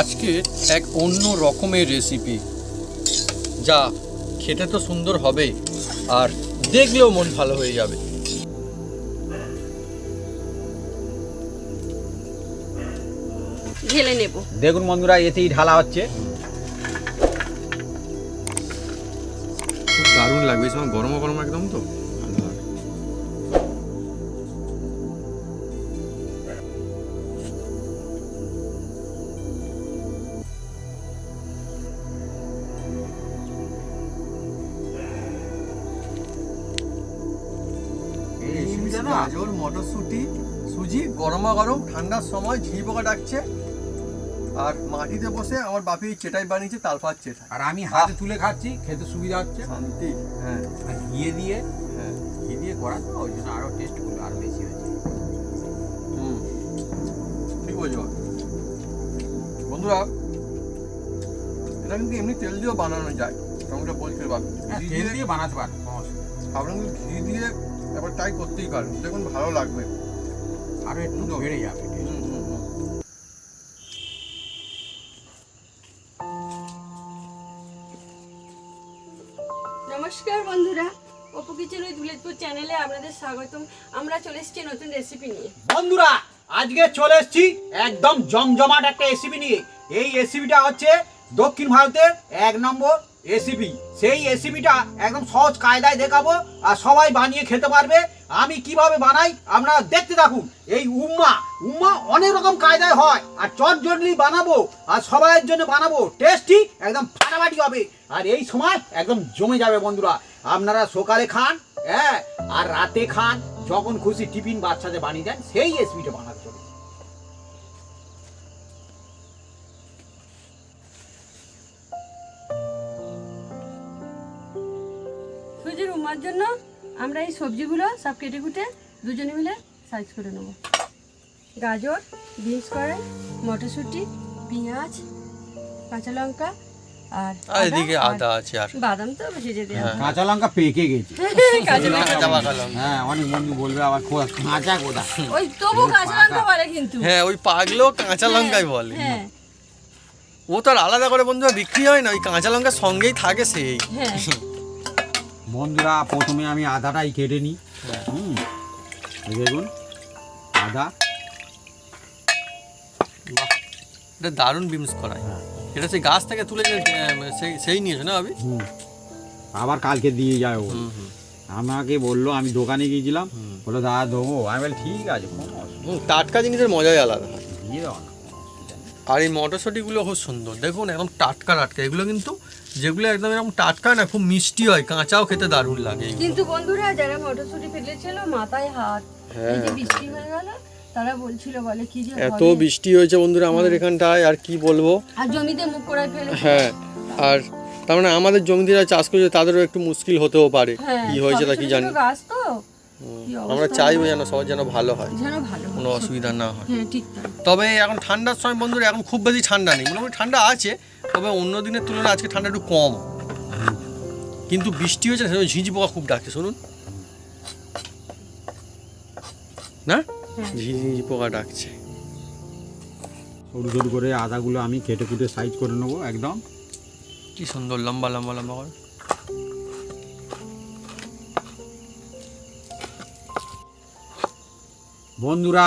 আজকে এক অন্য রকমের রেসিপি যা খেতে তো সুন্দর হবে আর দেখলেও মন ভালো হয়ে যাবে। ঢেলে নেব। দেখুন বন্ধুরা এতেই ঢালা হচ্ছে। দারুণ লাগবে গরম গরম একদম তো। গাজর মটরশুঁটি সুজি গরমা গরম ঠান্ডার সময় ঝিঁ পোকা ডাকছে। আর মাটিতে বসে আমার বাপি চেটাই বানিয়েছে তালপাত চেটাই। আর আমি হাতে তুলে খাচ্ছি খেতে সুবিধা হচ্ছে। শান্তি হ্যাঁ। আর ঘিয়ে দিয়ে হ্যাঁ। ঘি দিয়ে করা তো ওই জন্য আরও টেস্ট করল আরও বেশি হয়েছে। হুম ঠিক বলছো। বন্ধুরা এটা কিন্তু এমনি তেল দিয়েও বানানো যায় টমেটো বলছে বাপি হ্যাঁ, ঘি তেল দিয়ে বানাতে নেই। আপনারা ঘি দিয়ে ট্রাই করতেই পারেন দেখুন ভালো লাগবে। আরও একটু বেড়ে যাবে নমস্কার বন্ধুরা অপু কিচেন উইথ ভিলেজপুর চ্যানেলে আপনাদের স্বাগতম। আমরা চলে এসেছি নতুন রেসিপি নিয়ে। বন্ধুরা আজকে চলে এসেছি একদম জমজমাট একটা রেসিপি নিয়ে। এই রেসিপিটা হচ্ছে দক্ষিণ ভারতের এক নম্বর রেসিপি সেই রেসিপিটা একদম সহজ কায়দায় দেখাবো আর সবাই বানিয়ে খেতে পারবে। আমি কীভাবে বানাই আপনারা দেখতে থাকুন। এই উম্মা উম্মা অনেক রকম কায়দায় হয়। আর চট জটলি বানাবো আর সবাইয়ের জন্য বানাবো। টেস্টি, একদম ফাটাফাটি হবে। আর এই সময় একদম জমে যাবে বন্ধুরা। আপনারা সকালে খান হ্যাঁ আর রাতে খান। যখন খুশি টিফিন বাচ্চাদের বানিয়ে দেন, সেই রেসিপিটা বানাতে সুজির উমার জন্য আমরা এই সবজিগুলো সব কেটে কুটে দুজনে মিলে সাইজ করে নেব। গাজর বিনস কড়াই মটরশুঁটি পেঁয়াজ কাঁচা লঙ্কা আর এদিকে আদা আছে আর। বাদাম তো ভেজে দেওয়া। হ্যাঁ। কাঁচা লঙ্কা পেকে গেছে। কাঁচা লঙ্কা। হ্যাঁ অনেক বন্ধু বলবে আবার কাঁচা ওই তবু কাঁচা লঙ্কা বলে কিন্তু। হ্যাঁ ওই পাগলেও কাঁচা লঙ্কাই বলে। হ্যাঁ। ও তো আর আলাদা করে বন্ধুরা বিক্রি হয় না ওই কাঁচা লঙ্কার সঙ্গেই থাকে সেই। হ্যাঁ। বন্ধুরা প্রথমে আমি আদাটাই কেটে নিই। হুম দেখুন আদা। এটা দারুণ বিমস করায়। হ্যাঁ। এটা সেই গাছ থেকে তুলে সেই সেই নিয়েছো না আবি হুম আবার কালকে দিয়ে যায় ও। আমাকে বলল আমি দোকানে গিয়েছিলাম। বলল দাদা দেবো। আমি বলি ঠিক আছে টাটকা জিনিসের মজাই আলাদা। দিয়ে দাও না। আর এই মটরশুঁটিগুলো খুব সুন্দর। দেখুন একদম টাটকা টাটকা। এগুলো কিন্তু যেগুলো একদম এরকম টাটকা না খুব মিষ্টি হয় কাঁচাও খেতে দারুণ লাগে। কিন্তু বন্ধুরা যারা মটরশুঁটি ফেলেছিল মাথায় হাত এই যে বৃষ্টি হয়ে গেল তারা বলছিল বলে কি যে এত বৃষ্টি হয়েছে বন্ধুরা আমাদের এখানটায় আর কি বলব? আর জমিতে মুখ করে ফেলে হ্যাঁ আর তার মানে আমাদের জমিতে যারা চাষ করছে তাদেরও একটু মুশকিল হতেও পারে হ্যাঁ কি হয়েছে তা কি জানি। গাছ তো আমরা চাইব যেন সবার যেন ভালো হয় কোনো অসুবিধা না হয়। হ্যাঁ। তবে এখন ঠান্ডার সময় বন্ধুরা এখন খুব বেশি ঠান্ডা নেই মোটামুটি ঠান্ডা আছে তবে অন্য দিনের তুলনায় আজকে ঠান্ডা একটু কম। কিন্তু বৃষ্টি হয়েছে না সেজন্য ঝিঁঝি পোকা খুব ডাকছে শুনুন। না। ঝিঁঝি পোকা ডাকছে। সরু সরু করে আদাগুলো আমি কেটে কুটে সাইজ করে নেব একদম। কি সুন্দর লম্বা লম্বা লম্বা করে। বন্ধুরা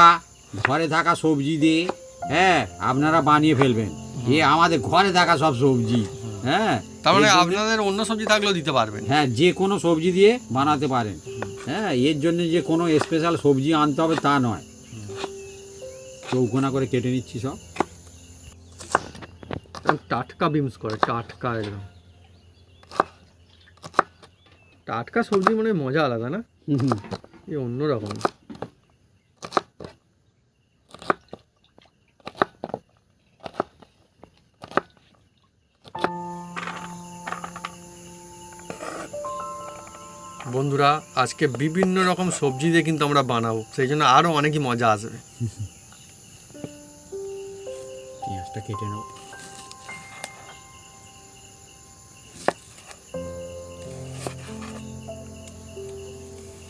ঘরে থাকা সবজি দিয়ে হ্যাঁ আপনারা বানিয়ে ফেলবেন। এ আমাদের ঘরে থাকা সব সবজি। হ্যাঁ তার মানে আপনাদের অন্য সবজি থাকলেও দিতে পারবেন। হ্যাঁ যে কোনো সবজি দিয়ে বানাতে পারেন। হ্যাঁ এর জন্য যে কোনো স্পেশাল সবজি আনতে হবে তা নয়। চৌকোনা করে কেটে নিচ্ছি সব। টাটকা বিমস করে টাটকা একদম। টাটকা সবজি মানে মজা আলাদা না? এই অন্যরকম। বন্ধুরা আজকে বিভিন্ন রকম সবজি দিয়ে কিন্তু আমরা বানাবো সেই জন্য আরও অনেকই মজা আসবে। পেঁয়াজটা কেটে নেব।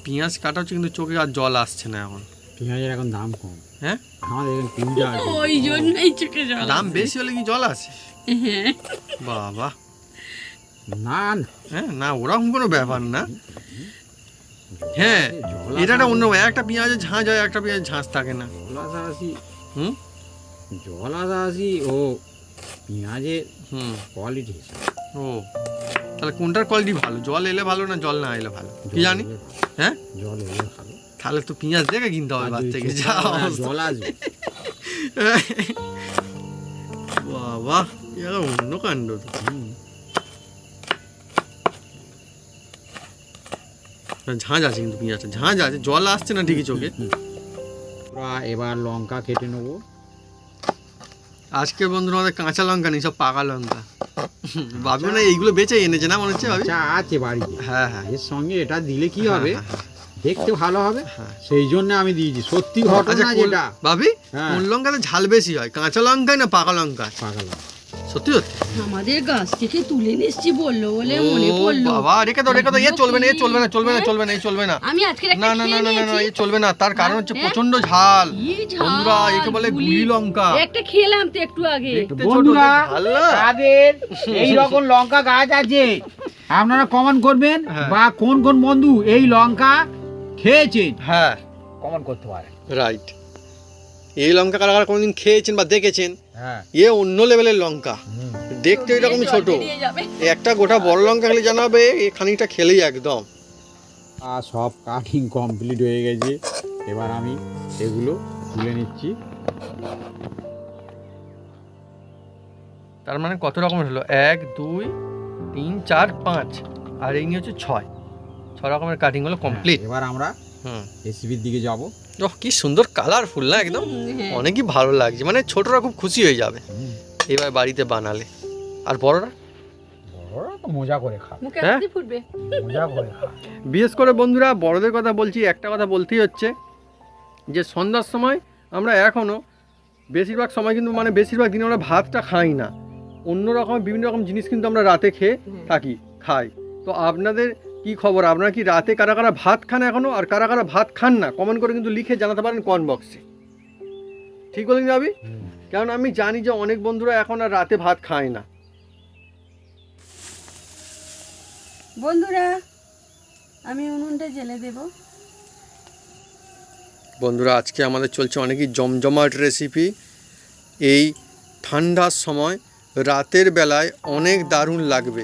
পেঁয়াজ কাটা হচ্ছে কিন্তু চোখে আর জল আসছে না এখন। পেঁয়াজের এখন দাম কম। হ্যাঁ? আমাদের এখানে ওই জন্যই চোখে জল দাম বেশি হলে কি জল আছে হ্যাঁ। বাবা। না হ্যাঁ না ওরকম কোনো ব্যাপার না। হ্যাঁ এটা একটা অন্য একটা পেঁয়াজের ঝাঁঝ হয় একটা পেঁয়াজ ঝাঁঝ থাকে না। জল আসা আসি হুম? জল আসা আসি ও পেঁয়াজের হুম। কোয়ালিটি ও তাহলে কোনটার কোয়ালিটি ভালো? জল এলে ভালো না জল না এলে ভালো? কি জানি? হ্যাঁ? জল এলে ভালো। তাহলে তো পেঁয়াজ দেখে কিনতে হবে বাদ থেকে যা জল আসবে। বাবা অন্য কাণ্ড তো। ঝাঁঝ আছে কিন্তু পেঁয়াজটা। ঝাঁঝ আছে জল আসছে না ঠিকই চোখে? এবার লঙ্কা কেটে নেব। আজকে বন্ধুরা আমাদের কাঁচা লঙ্কা নেই সব পাকা লঙ্কা। ভাবি না এইগুলো বেঁচে এনেছে না মনে হচ্ছে ভাবি? আছে বাড়িতে। হ্যাঁ হ্যাঁ। এর সঙ্গে এটা দিলে কি হ্যাঁ, হবে? হ্যাঁ, হ্যাঁ। দেখতে ভালো হবে। সেই জন্য আমি দিয়েছি। সত্যি আচ্ছা ঘটনা যেটা। ভাবি। কোন লঙ্কাতে ঝাল বেশি হয়? কাঁচা লঙ্কায় না পাকা লঙ্কা? পাকা লঙ্কা। সত্যি সত্যি? আমাদের গাছ থেকে তুলে নিয়ে বলল বলে মনে পড়ল। বাবা রেখে দাও রেখে দাও। এ চলবে না এ চলবে না চলবে না চলবে না এ চলবে না। আমি আজকে না না না না না না এ চলবে না। তার কারণ হচ্ছে হ্যাঁ? প্রচণ্ড ঝাল। বন্ধুরা একে বলে গুলি লঙ্কা। একটা খেলাম তো একটু আগে। বন্ধুরা তাদের এই রকম লঙ্কা গাছ আছে। আপনারা কমেন্ট করবেন হ্যাঁ। বা কোন কোন বন্ধু এই লঙ্কা খেয়েছেন হ্যাঁ। কমেন্ট করতে পারে রাইট এই লঙ্কা কারা কারা কোনোদিন খেয়েছেন বা দেখেছেন? হ্যাঁ। এ অন্য লেভেলের লঙ্কা। দেখতে এরকমই জল ছোট। একটা গোটা বড় লঙ্কা খেলে জানাবে এই খানিকটা খেলেই একদম। আর সব কাটিং কমপ্লিট হয়ে গেছে। এবার আমি এগুলো তুলে নিচ্ছি। তার মানে কত রকমের হলো? এক দুই তিন চার পাঁচ। আর এই নিয়ে হচ্ছে ছয়। ছ রকমের কাটিং হলো কমপ্লিট এবার আমরা হুম। রেসিপির দিকে যাব। ওহ কি সুন্দর কালারফুল না একদম? হ্যাঁ। অনেকই ভালো লাগছে। মানে ছোটরা খুব খুশি হয়ে যাবে এবার বাড়িতে বানালে। আর বড়রা? মজা করে হ্যাঁ? মজা করে বিশেষ করে বন্ধুরা বড়দের কথা বলছি একটা কথা বলতেই হচ্ছে যে সন্ধ্যার সময় আমরা এখনও বেশিরভাগ সময় কিন্তু মানে বেশিরভাগ দিন আমরা ভাতটা খাই না। অন্য রকম বিভিন্ন রকম জিনিস কিন্তু আমরা রাতে খেয়ে থাকি খাই। তো আপনাদের কি খবর? আপনারা কি রাতে কারা কারা ভাত খান এখনও আর কারা কারা ভাত খান না? কমেন্ট করে কিন্তু লিখে জানাতে পারেন কমেন্ট বক্সে। ঠিক বলেন যাবি কারণ আমি জানি যে অনেক বন্ধুরা এখন আর রাতে ভাত খায় না। বন্ধুরা আমি উনুনটা জেলে দেব। বন্ধুরা আজকে আমাদের চলছে অনেকই জমজমাট রেসিপি এই ঠান্ডার সময় রাতের বেলায় অনেক দারুণ লাগবে।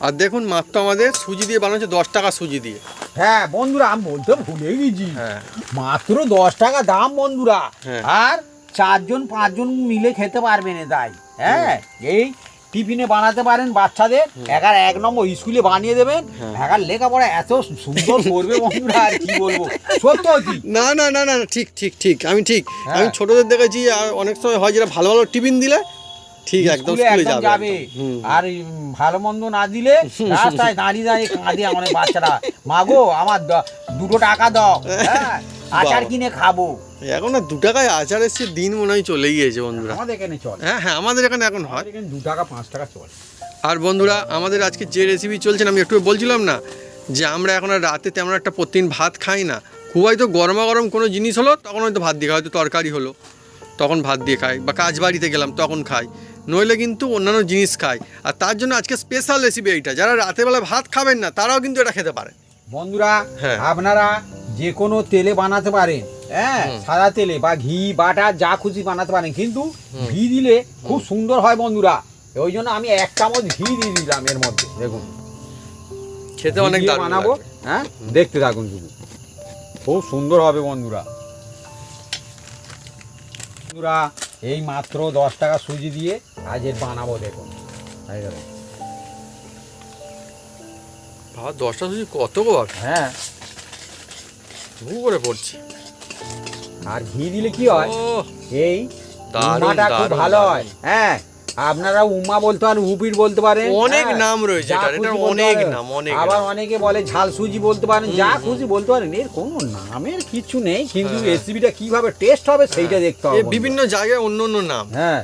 আর দেখুন মাত্র আমাদের সুজি দিয়ে বানাচ্ছে দশ টাকা সুজি দিয়ে। হ্যাঁ বন্ধুরা আমি বলতে ভুলে গেছি। হ্যাঁ। মাত্র দশ টাকা দাম বন্ধুরা। হ্যাঁ। আর চারজন পাঁচজন মিলে খেতে পারবেন এ তাই। হ্যাঁ এই টিফিনে বানাতে পারেন বাচ্চাদের। একার এক নম্বর স্কুলে বানিয়ে দেবেন। হ্যাঁ। একার লেখাপড়া এত সুন্দর করবে বন্ধুরা আর কি বলব? সত্যি না না না না না, ঠিক ঠিক ঠিক আমি ঠিক। হ্যাঁ। আমি ছোটদের দেখেছি আর অনেক সময় হয় যেটা ভালো ভালো টিফিন দিলে ঠিক একদম স্কুলে যাবে আর ভালো মন্দ না দিলে রাস্তায় দাঁড়িয়ে দাঁড়িয়ে কাঁদে অনেক বাচ্চারা। মাগো আমার দুটো টাকা দাও হ্যাঁ? আচার কিনে খাব। এখন না দু টাকায় আচার এসছে দিন মনে হয় চলে গিয়েছে বন্ধুরা। আমাদের এখানে চলে। হ্যাঁ হ্যাঁ আমাদের এখানে এখন হয়। দু টাকা পাঁচ টাকা চলে। আর বন্ধুরা আমাদের আজকে যে রেসিপি চলছে আমি একটু বলছিলাম না যে আমরা এখন আর রাতে তেমন একটা প্রতিদিন ভাত খাই না। খুব হয়তো গরমা গরম কোনো জিনিস হলো তখন হয়তো ভাত দিয়ে খাই হয়তো তরকারি হলো। তখন ভাত দিয়ে খাই বা কাজ বাড়িতে গেলাম তখন খাই। নইলে কিন্তু অন্যান্য জিনিস খায়। আর তার জন্য আজকে স্পেশাল রেসিপি এইটা। যারা রাতেবেলা ভাত খাবেন না তারাও কিন্তু এটা খেতে পারে। বন্ধুরা হ্যাঁ। আপনারা যে কোনো তেলে বানাতে পারেন হ্যাঁ? সাদা তেলে বা ঘি বাটা যা খুশি বানাতে পারেন। কিন্তু ঘি দিলে খুব সুন্দর হয় বন্ধুরা। ওই জন্য আমি এক চামচ ঘি দিয়ে দিলাম এর মধ্যে। দেখুন। খেতে অনেক বানাবো হ্যাঁ? দেখতে থাকুন শুধু। খুব সুন্দর হবে বন্ধুরা। বন্ধুরা এই মাত্র দশ টাকা সুজি দিয়ে আজের বানাবো দেখুন। বাবা দশটা সুজি কত গো হ্যাঁ। ভু করে পড়ছি। আর ঘি দিলে কি হয়? এই উমাটা খুব ভালো হয়। হ্যাঁ আপনারা উমা বলতে পারেন উপির বলতে পারেন। অনেক হ্যাঁ, নাম রয়েছে এটার, অনেক নাম, অনেক আবার অনেকে বলে ঝাল সুজি বলতে পারেন যা খুশি বলতে পারেন এর কোনো নামের কিছু নেই কিন্তু হ্যাঁ। রেসিপিটা কীভাবে টেস্ট হবে সেইটা দেখতে হবে বিভিন্ন জায়গায় অন্য অন্য নাম। হ্যাঁ।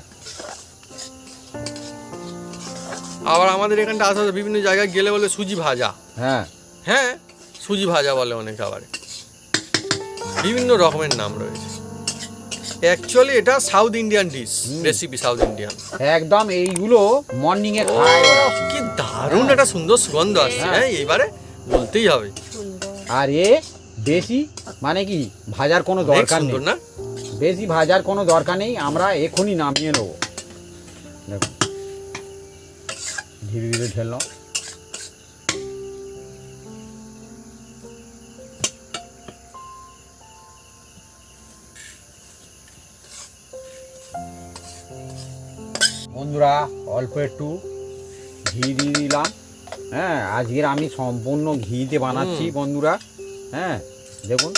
আবার আমাদের এখানটা আসা বিভিন্ন জায়গায় গেলে বলে সুজি ভাজা। হ্যাঁ। হ্যাঁ সুজি ভাজা বলে অনেক আবার। বিভিন্ন রকমের নাম রয়েছে। অ্যাকচুয়ালি এটা south Indian dish recipe south Indian একদম এইগুলো মর্নিং এ খায় কি দারুণ একটা সুন্দর সুগন্ধ আসছে হ্যাঁ। হ্যাঁ এইবারে বলতেই হবে। আর এ বেশি মানে কি ভাজার কোনো দরকার নেই। না? বেশি ভাজার কোনো দরকার নেই আমরা এখনই নামিয়ে নেব। দেখুন। ধীরে ধীরে ঢেললাম বন্ধুরা অল্প একটু ঘি দিয়ে দিলাম। হ্যাঁ আজকের আমি সম্পূর্ণ ঘিতে বানাচ্ছি। বন্ধুরা। হ্যাঁ দেখুন।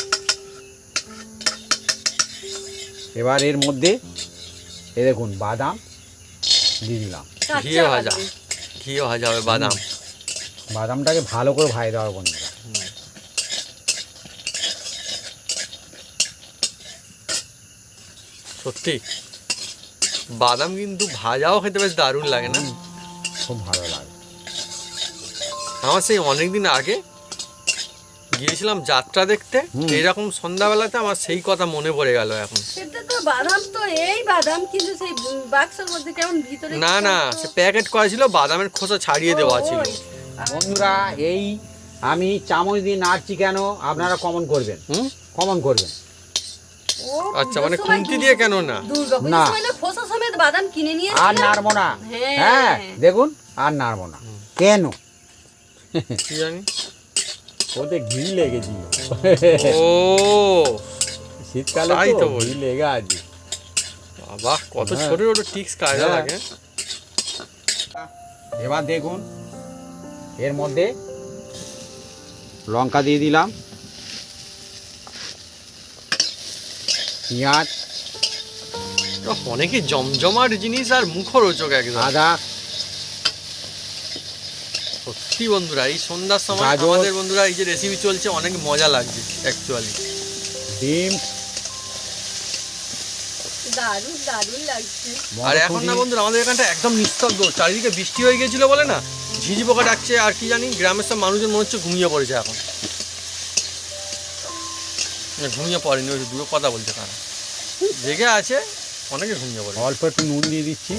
এবার এর মধ্যে এ দেখুন বাদাম দিয়ে দিলাম। ঘিয়ে ভাজা। বাদাম। হয়ে যাবে হবে বাদাম। বাদামটাকে ভালো করে ভাই দেওয়ার বন্ধু বন্ধুরা। সত্যি? বাদাম কিন্তু ভাজাও খেতে বেশ দারুণ লাগে না? খুব ভালো লাগে। আমার সেই অনেকদিন আগে গিয়েছিলাম যাত্রা দেখতে হুম। এইরকম সন্ধ্যাবেলাতে আমার সেই কথা মনে পড়ে গেল এখন। সেটা তো বাদাম তো এই বাদাম কিন্তু সেই বাক্সের মধ্যে কেমন ভিতরে না না সে প্যাকেট করা ছিল বাদামের খোসা ছাড়িয়ে দেওয়া ছিল। বন্ধুরা এই আমি চামচ দিয়ে নাড়ছি কেন আপনারা কমন করবেন। হুম? কমন করবেন। আচ্ছা মানে খুন্তি দিয়ে কেন না? না। খোসা সমেত বাদাম কিনে নিয়ে আর নাড়বো না। হ্যাঁ। হ্যাঁ দেখুন আর নাড়বো না। কেন? কি জানি? ওতে ঘি লেগেছিল। ও। শীতকালে তো ঘি লেগে আছে। বাবা কত। ছোট ছোট টিক্স কায়দা হ্যাঁ। লাগে। এবার দেখুন এর মধ্যে লঙ্কা দিয়ে দিলাম পেঁয়াজ অনেকই জমজমাট জিনিস আর মুখরোচক একদম। আদা সত্যি বন্ধুরা এই সন্ধ্যার সময় আমাদের বন্ধুরা এই যে রেসিপি চলছে অনেক মজা লাগছে অ্যাকচুয়ালি ডিম। দারুণ দারুণ লাগছে। আর এখন না বন্ধুরা আমাদের এখানটা একদম নিস্তব্ধ চারিদিকে বৃষ্টি হয়ে গেছিল বলে না? ঝিঝি পোকা ডাকছে আর কি জানি গ্রামের সব মানুষজন মনে হচ্ছে ঘুমিয়ে পড়েছে এখন। ঘুমিয়ে পড়েনি ওই দুটো কথা বলছে তারা। জেগে আছে অনেকে ঘুমিয়ে পড়ে অল্প একটু নুন দিয়ে দিচ্ছি।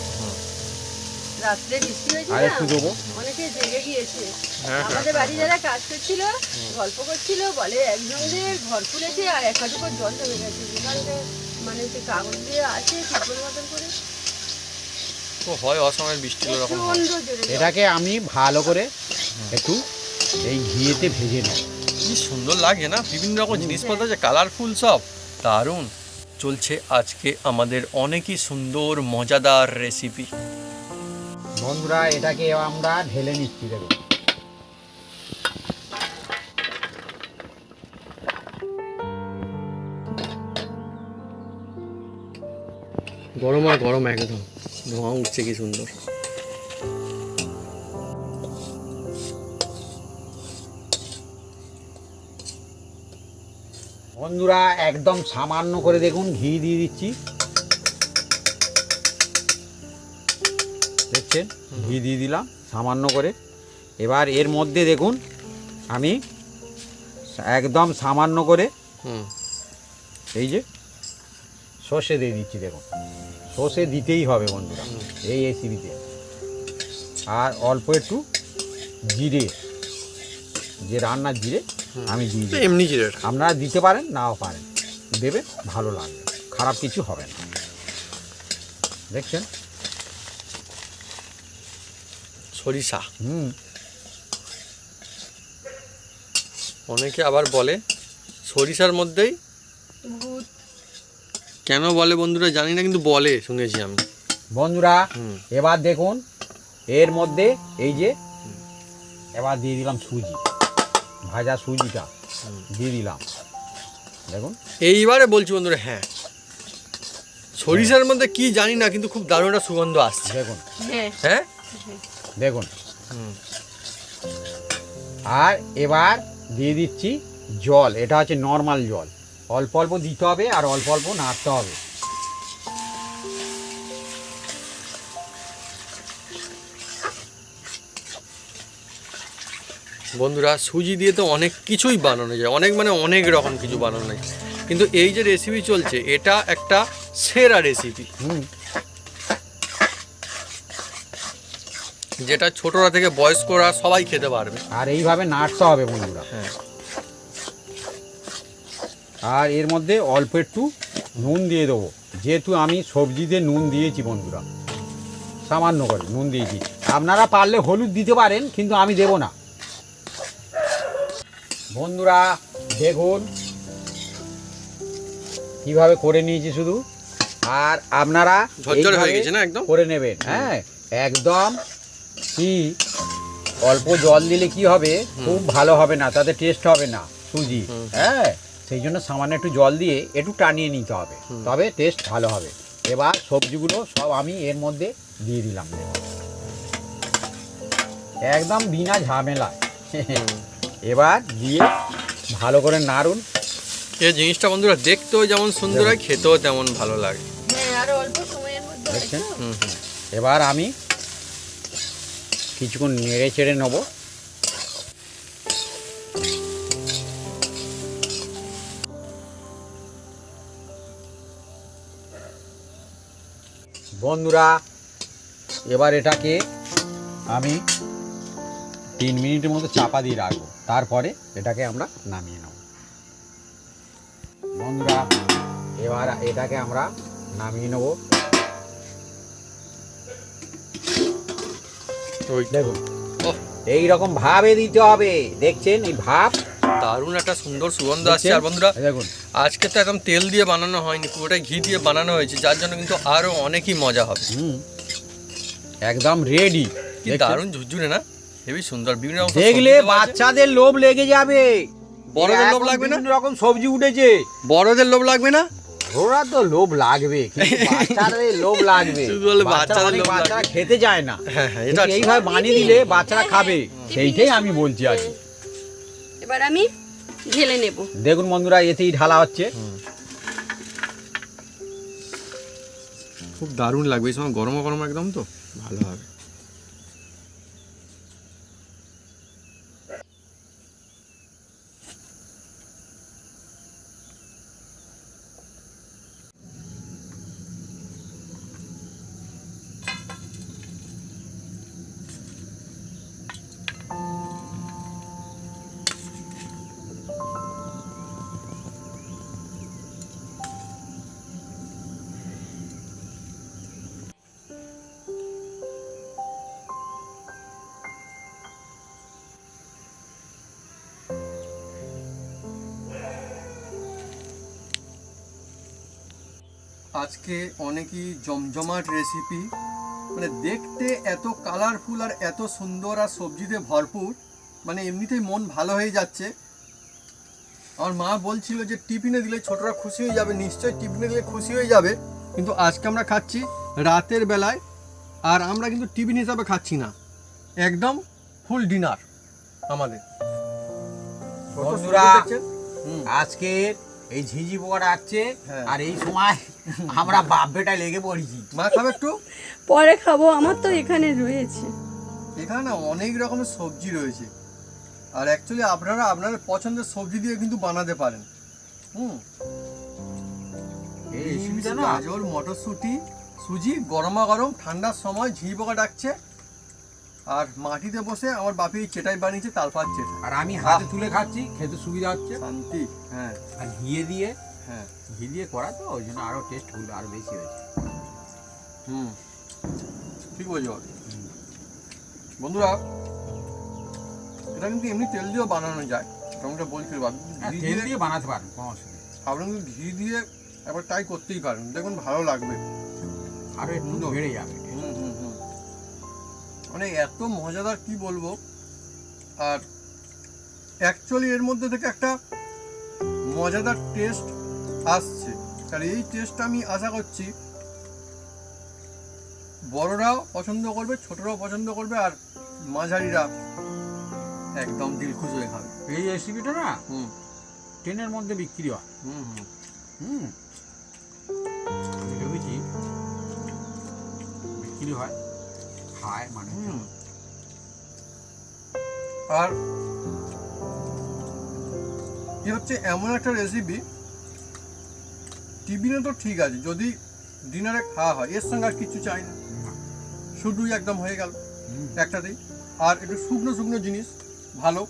রাত্রে বৃষ্টি হয়েছে আর না দেবো। অনেকে জেগে গিয়েছে। হ্যাঁ, হ্যাঁ, আমাদের বাড়ি যারা কাজ করছিল গল্প করছিল বলে একজনদের ঘর খুলেছে আর এক হাঁটু করে জল জমে গেছে। মানে সে কাগজ দিয়ে আছে মতন করে। তো হয় অসময়ের বৃষ্টি। এটাকে আমি ভালো করে একটু এই ঘিয়েতে ভেজে নেব। কি সুন্দর লাগে না? বিভিন্ন রকম জিনিসপত্র আছে কালারফুল সব। দারুণ। চলছে আজকে আমাদের অনেকই সুন্দর মজাদার রেসিপি বন্ধুরা এটাকে আমরা ঢেলে নিচ্ছি দেখুন গরম আর গরম একদম। ধোঁয়া উঠছে কি সুন্দর। বন্ধুরা একদম সামান্য করে দেখুন ঘি দিয়ে দিচ্ছি। দেখছেন ঘি দিয়ে দিলাম সামান্য করে। এবার এর মধ্যে দেখুন আমি একদম সামান্য করে এই যে সর্ষে দিয়ে দিচ্ছি দেখুন। সর্ষে দিতেই হবে বন্ধুরা এই রেসিপিতে আর অল্প একটু জিরে যে রান্নার জিরে আমি দিই এমনি জিরে। আপনারা দিতে পারেন নাও পারেন। দেবে ভালো লাগবে। খারাপ কিছু হবে না। দেখছেন? সরিষা। হুম অনেকে আবার বলে সরিষার মধ্যেই কেন বলে বন্ধুরা? জানি না কিন্তু বলে শুনেছি আমি। বন্ধুরা এবার দেখুন এর মধ্যে এই যে এবার দিয়ে দিলাম সুজি ভাজা সুজিটা দিয়ে দিলাম। দেখুন। এইবারে বলছি বন্ধুরা হ্যাঁ। সরিষার মধ্যে কি জানি না কিন্তু খুব দারুণ একটা সুগন্ধ আসছে। দেখুন। হ্যাঁ? হ্যাঁ। দেখুন। আর এবার দিয়ে দিচ্ছি জল। এটা হচ্ছে নর্মাল জল। অল্প অল্প দিতে হবে আর অল্প অল্প নাড়তে হবে। বন্ধুরা সুজি দিয়ে তো অনেক কিছুই বানানো যায়। অনেক মানে অনেক রকম কিছু বানানো যায়। কিন্তু এই যে রেসিপি চলছে এটা একটা সেরা রেসিপি হুম। যেটা ছোটরা থেকে বয়স্করা সবাই খেতে পারবে। আর এইভাবে নাড়তে হবে বন্ধুরা। হ্যাঁ। আর এর মধ্যে অল্প একটু নুন দিয়ে দেবো। যেহেতু আমি সবজিতে নুন দিয়েছি বন্ধুরা সামান্য করে নুন দিয়েছি। আপনারা পারলে হলুদ দিতে পারেন কিন্তু আমি দেব না। বন্ধুরা দেখুন কীভাবে করে নিয়েছি শুধু। আর আপনারা হয়ে গেছে না একদম? করে নেবেন হ্যাঁ একদম কি অল্প জল দিলে কি হবে? খুব ভালো হবে না তাতে টেস্ট হবে না সুজি। হ্যাঁ? সেই জন্য সামান্য একটু জল দিয়ে একটু টানিয়ে নিতে হবে তবে টেস্ট ভালো হবে। এবার সবজিগুলো সব আমি এর মধ্যে দিয়ে দিলাম। একদম বিনা ঝামেলায়। এবার দিয়ে ভালো করে নাড়ুন। এই জিনিসটা বন্ধুরা দেখতেও যেমন সুন্দর হয় খেতেও তেমন ভালো লাগে। এবার আর অল্প সময়ের মধ্যে দেখছেন? হয়েছে। হুম হুম এবার আমি কিছুক্ষণ নেড়ে চেড়ে নেব। বন্ধুরা, এবার এটাকে আমি তিন মিনিটের মতো চাপা দিয়ে রাখব। তারপরে এটাকে আমরা নামিয়ে নেব। বন্ধুরা, এবার এটাকে আমরা নামিয়ে নেব। দেখুন এই রকম ভাবে দিতে হবে। দেখছেন এই ভাব? দারুণ একটা সুন্দর সুগন্ধ আসছে? আর বন্ধুরা দেখুন। আজকে তো একদম তেল দিয়ে বানানো হয়নি পুরোটাই ঘি দিয়ে বানানো হয়েছে যার জন্য কিন্তু আরও অনেকই মজা হবে। হুম। একদম রেডি কি দারুণ ঝুরঝুরে না? হেবি সুন্দর বিভিন্ন রকম দেখলে। বাচ্চাদের লোভ লেগে যাবে। বড়দের লোভ লাগবে না? রকম সবজি উঠেছে। বড়দের লোভ লাগবে না? ওরা তো লোভ লাগবে বাচ্চাদের লোভ লাগবে। শুধু বলে বাচ্চারা লাগবে। খেতে যায় না। হ্যাঁ হ্যাঁ এইভাবে বানিয়ে দিলে বাচ্চারা খাবে। সেইটাই আমি বলছি আজ। এবার আমি ঢেলে নেব। দেখুন বন্ধুরা এতেই ঢালা হচ্ছে। খুব দারুণ লাগবে। এই সময় গরম গরম একদম তো। ভালো হবে। আজকে অনেকই জমজমাট রেসিপি মানে দেখতে এত কালারফুল আর এত সুন্দর আর সবজিতে ভরপুর মানে এমনিতেই মন ভালো হয়ে যাচ্ছে। আমার মা বলছিল যে টিফিনে দিলে ছোটরা খুশি হয়ে যাবে। নিশ্চয়ই টিফিনে দিলে খুশি হয়ে যাবে কিন্তু আজকে আমরা খাচ্ছি রাতের বেলায় আর আমরা কিন্তু টিফিন হিসাবে খাচ্ছি না। একদম ফুল ডিনার আমাদের। আজকে এই ঝিঝি পোকাটা আসছে হ্যাঁ। আর এই সময় আমরা বাপ বেটা লেগে পড়েছি। মা খাবে একটু? পরে খাব আমার তো এখানে রয়েছে। এখানে অনেক রকমের সবজি রয়েছে। আর অ্যাকচুয়ালি আপনারা আপনাদের পছন্দের সবজি দিয়ে কিন্তু বানাতে পারেন। হুম। গাজর মটরশুঁটি সুজি গরমা গরম ঠান্ডার সময় ঝি পোকা ডাকছে। আর মাটিতে বসে আমার বাপি চেটাই বানিয়েছে তালপাত চেটা আর আমি হাতে তুলে খাচ্ছি খেতে সুবিধা হচ্ছে। শান্তি হ্যাঁ। আর ঘিয়ে দিয়ে হ্যাঁ। ঘি দিয়ে করা তো ওই জন্য আরও টেস্ট হলো আরও বেশি হয়েছে। হুম। ঠিক বলছো বন্ধুরা এটা কিন্তু এমনি তেল দিয়েও বানানো যায়। যেমনটা বলছিল হ্যাঁ, ঘি তেল দিয়ে বানাতে পারেন কোনো অসুবিধা। আপনারা কিন্তু ঘি দিয়ে একবার ট্রাই করতেই পারেন দেখুন ভালো লাগবে। আরও একটু। বেড়ে যাবে। হুম হুম হুম। মানে এত মজাদার কি বলব? আর অ্যাকচুয়ালি এর মধ্যে থেকে একটা মজাদার টেস্ট আসছে। আর এই টেস্টটা আমি আশা করছি বড়রাও পছন্দ করবে ছোটরাও পছন্দ করবে আর মাঝারিরা একদম দিল খুশ হয়ে খাবে। এই রেসিপিটা না হুম। ট্রেনের মধ্যে বিক্রি হয়। হুম হুম। হুম। বিক্রি হয় খায় মানে। আর এ হচ্ছে এমন একটা রেসিপি টিফিনে তো ঠিক আছে যদি ডিনারে খাওয়া হয় এর সঙ্গে আর কিছু চাই না। শুধুই একদম হয়ে গেল একটাতেই। আর একটু শুকনো শুকনো জিনিস ভালো।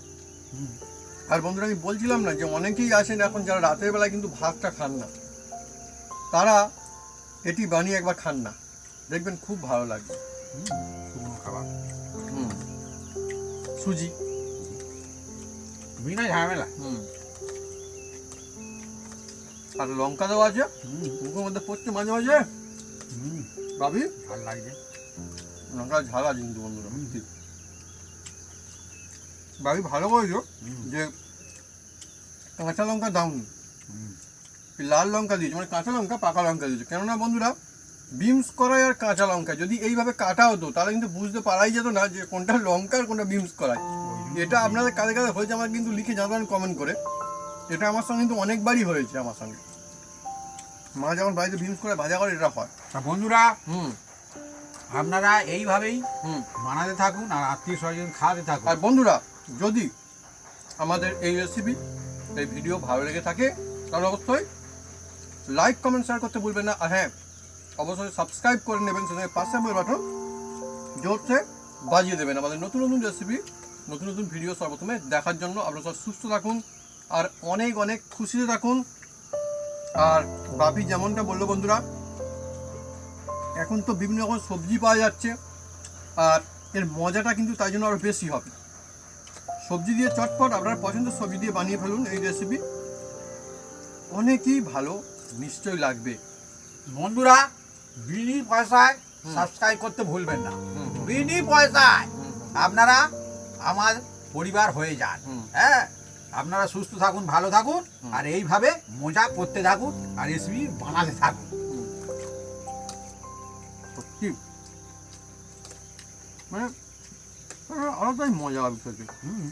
আর বন্ধুরা আমি বলছিলাম না যে অনেকেই আসেন এখন যারা রাতের বেলায় কিন্তু ভাতটা খান না। তারা এটি বানিয়ে একবার খান না। দেখবেন খুব ভালো লাগবে খাবার। হুম। সুজি। বিনা ঝামেলা। হুম। আর লঙ্কা দেওয়া আছে। মুখের মধ্যে পড়ছে মাঝে মাঝে। ভাবি? ভালো লাগছে। লঙ্কা ঝাল আছে কিন্তু বন্ধুরা ঠিক ভাবি ভালো করেছ যে কাঁচা লঙ্কা দাওনি। লাল লঙ্কা দিয়েছে মানে কাঁচা লঙ্কা পাকা লঙ্কা দিয়েছে। কেননা বন্ধুরা বিমস করাই আর কাঁচা লঙ্কা যদি এইভাবে কাটা হতো তাহলে কিন্তু বুঝতে পারাই যেত না যে কোনটা লঙ্কা আর কোনটা বিমস করাই এটা আপনাদের কাছে কাছে হয়েছে আমার কিন্তু লিখে জানাবেন কমেন্ট করে। এটা আমার সঙ্গে কিন্তু অনেকবারই হয়েছে আমার সঙ্গে। মা যখন বাড়িতে বিমস করে ভাজা করে এটা হয়। তা বন্ধুরা হুম। আপনারা এইভাবেই হুম। বানাতে থাকুন আর আত্মীয় স্বজন খাওয়াতে থাকুন। আর বন্ধুরা যদি আমাদের এই রেসিপি এই ভিডিও ভালো লেগে থাকে তাহলে অবশ্যই লাইক কমেন্ট শেয়ার করতে ভুলবেন না। আর হ্যাঁ অবশ্যই সাবস্ক্রাইব করে নেবেন সেখানে পাশে বেল বাটন জোরছে বাজিয়ে দেবেন। আমাদের নতুন নতুন রেসিপি নতুন নতুন ভিডিও সর্বপ্রথমে দেখার জন্য আপনারা সব সুস্থ থাকুন। আর অনেক অনেক খুশিতে থাকুন। আর বাপি যেমনটা বলল বন্ধুরা এখন তো বিভিন্ন রকম সবজি পাওয়া যাচ্ছে আর এর মজাটা কিন্তু তাই জন্য আরও বেশি হবে। সবজি দিয়ে চটপট আপনার পছন্দের সবজি দিয়ে বানিয়ে ফেলুন এই রেসিপি অনেকই ভালো নিশ্চয়ই লাগবে। বন্ধুরা বিনি পয়সায় সাবস্ক্রাইব করতে ভুলবেন না। বিনি পয়সায় আপনারা আমার পরিবার হয়ে যান। হ্যাঁ? আপনারা সুস্থ থাকুন ভালো থাকুন আর এইভাবে মজা করতে থাকুন আর রেসিপি বানাতে থাকুন। সত্যি? মানে আলাদাই মজা হবে হুম।